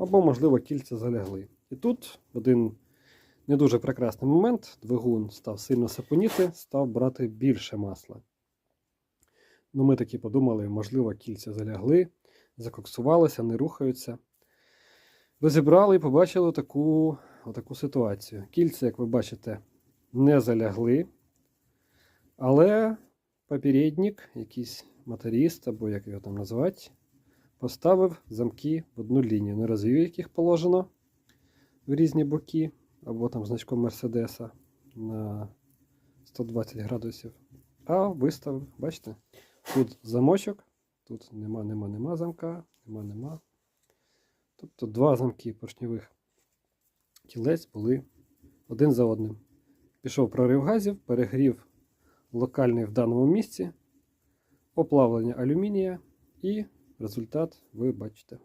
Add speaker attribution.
Speaker 1: Або, можливо, кільця залягли. І тут один не дуже прекрасний момент двигун став сильно сапоніти, став брати більше масла. Ну, ми таки подумали, можливо, кільця залягли, закоксувалися, не рухаються. Розібрали і побачили таку, отаку ситуацію. Кільця, як ви бачите, не залягли, але попередник, якийсь моторист, або як його там назвати, поставив замки в одну лінію. Не розвів, яких положено в різні боки, або там значком Мерседеса на 120 градусів. А виставив, бачите, тут замочок, тут нема, нема, нема замка, нема, нема. Тобто два замки поршньових кілець були один за одним. Пішов прорив газів, перегрів локальний в даному місці, оплавлення алюмінія і результат ви бачите.